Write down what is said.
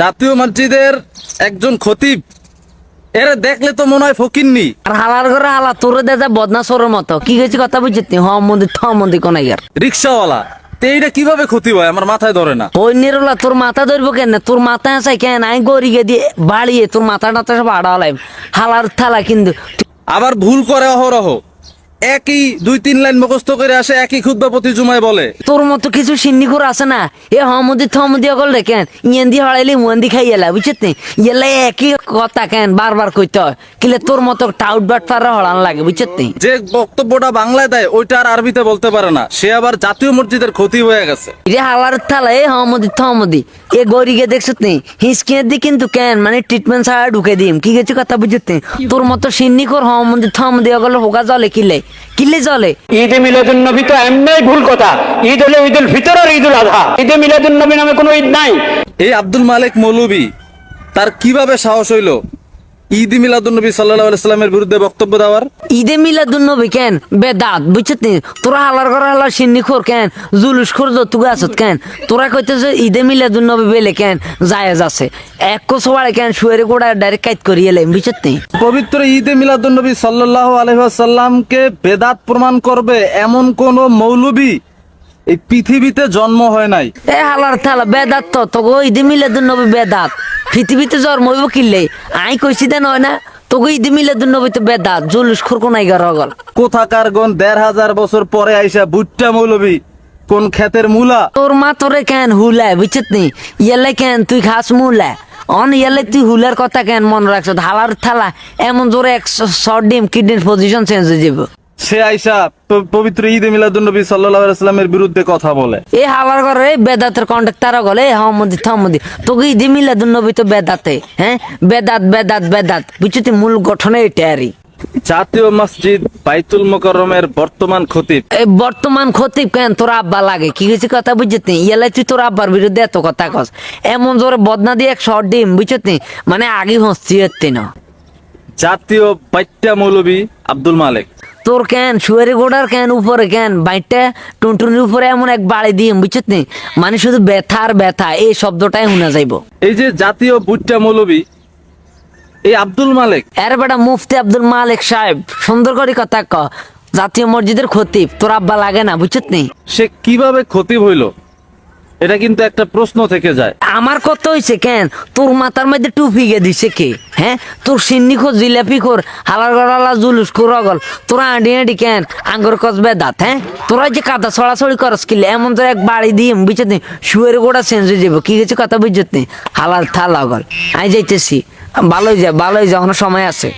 জাতীয় মসজিদের একজন খতিব। এরা দেখলে তো মনে হয় ফকিননি। আর হালার ঘরে হালা তোরে দে যা বদনা সরের মতো। কি গেছি কথা বুঝছি হ মন্দির থ মন্দির কোন ইয়ার রিক্সাওয়ালা তো এইটা কীভাবে ক্ষতি হয়? আমার মাথায় ধরে না। ওই নিরলা তোর মাথা ধরবো কেন? তোর মাথা আছে কেন? আই গড়িয়ে দিয়ে বাড়িয়ে তোর মাথা টাথা সব আড়ালাই হালার থালা কিন্তু আবার ভুল করে অহরহ। একই দুই তিন লাইন মুখস্থ করে আসে একই খুদ্া প্রতি জুমায় বলে। তোর মতো কিছু সিন্নি করে আছে না? এ হমদি থমদি অকল কেন ইয়েন্দি হড়াইলে মুয়েন্দি খাই এলা বুঝছিস নি? এলা একই কথা কেন? বারবার কইতে হয়। কিলে তোর মতো টাউট বাট পারা হড়ান লাগে বুঝছিস নি? যে বক্তব্যটা বাংলায় দেয় ওইটা আর আরবিতে বলতে পারে না। সে আবার জাতীয় মসজিদের ক্ষতি হয়ে গেছে। রে হালার থালা এ হমদি থমদি। এ গরিকে দেখছিস নি? হিসকিয়ে দি কিন্তু কেন? মানে ট্রিটমেন্ট ছাড়া ঢুকে দিম। কি গেছে কথা বুঝছিস তোর মতো সিন্নি কর হমদি থমদি অকল হোকা জলে কিলে। কিলে চলে ঈদে মিলাদুন নবী তো এমনি ভুল কথা। ঈদ হলে ঈদুল ফিতর আর ঈদুল আধা। ঈদে মিলাদুন নবী নামে কোনো ঈদ নাই। এই আব্দুল মালিক মৌলবি তার কীভাবে সাহস হইল? ঈদ মিলাদুন্নবী সাল্লাহ সাল্লামের বিরুদ্ধে বক্তব্য দেওয়ার? ঈদে মিলাদুন নবী কেন? বেদাত বুঝছিস নি? তোরা হালার করে হালার সিন্নি খোর কেন? জুলুস খোর যতুক আছত কেন? তোরা কইতেছে ঈদে মিলাদুন নবী বেলে কেন জায়েজ আছে? এক কোসবাড়ে কেন শুয়ের গোড়া ডাইরেক্ট কাইত করিয়ে এলাম বুঝছিস নি? পবিত্র ঈদে মিলাদুন্নবী সাল্লাহ আলহাসাল্লামকে বেদাত প্রমাণ করবে এমন কোন মৌলবী এই পৃথিবীতে জন্ম হয় নাই। এ হালার থালা বেদাত তো তোকে ঈদে মিলাদুন নবী বেদাত। পৃথিবীতে জন্ম হইব কিনলে আই কইছি দে নয় না? তোকে ঈদে মিলাদুন নবী তো বেদাত জুলুস খোর কোনাই গল? কোথাকার গন দেড় হাজার বছর পরে আইসা বুট্টা মৌলবী কোন ক্ষেতের মূলা? তোর মা তোরে কেন হুলায় বুঝছিস নি? ইয়ালে কেন তুই খাস মুলা অন ইয়ালে তুই হুলার কথা কেন মনে রাখছ হালার থালা এমন জোরে এক শর্ট ডিম কিডনির পজিশন চেঞ্জ হয়ে যাবে। সে আইসা পবিত্র ঈদে মিলাদুন্নবী সাল্লামের বিরুদ্ধে কথা বলে। এ হালার ঘরে এই বেদাতের কন্ট্যাক্ট তারা গলে হামদি থামদি তোকে ঈদে মিলাদুন নবী তো বেদাতে হ্যাঁ? বেদাত বেদাত বেদাত। বুঝছিস মূল গঠনে এটা আরই জাতীয় মসজিদ বাইতুল মোকাররমের বর্তমান খতিব। এই বর্তমান খতিব কেন? তোর আব্বা লাগে। কি কিছু কথা বুঝছিস নি? ইয়ালে তুই তোর আব্বার বিরুদ্ধে এত কথা কস। এমন জোরে বদনা দিয়ে এক শর্ট ডিম বুঝছিস মানে আগে হচ্ছে না। জাতীয় বাইট্টা মৌলবী আব্দুল মালিক। তোর কেন শুয়ারি গোড়ার কেন উপরে কেন? বাইটটা টুনটুনির উপরে এমন এক বাড়ি দিয়ে বুঝছিস নি? মানে শুধু ব্যথা আর ব্যথা এই শব্দটাই শোনা যাইব। এই যে জাতীয় বুট্টা মৌলবী এই আব্দুল মালিক। এর বেটা মুফতি আব্দুল মালিক সাহেব সুন্দর করে কথা ক। জাতীয় মসজিদের খতিব তোর আব্বা লাগে না বুঝছিস নি? সে কীভাবে খতিব হইল? এটা কিন্তু একটা প্রশ্ন থেকে যায়। আমার কত হয়েছে কেন? তোর মাথার মধ্যে টুপি গে দিছে কে? হ্যাঁ? তোর সিন্নি খোর জিলাপি খোর হালার গড়ালা জুলুস খোর অগল তোরা আঁডি আঁডি কেন? আঙ্গুর কসবে দাঁত হ্যাঁ? তোরা যে কাদা ছড়াছড়ি করস কিলে এমন তো এক বাড়ি দিয়ে বুঝছিস নি। শুয়ের গোড়া চেঞ্জ হয়ে যাব। কি গেছে কথা বুঝছিস নি। হালার থাল অগল আই যাইতেছি। ভালোই যা ভালোই যা সময় আছে।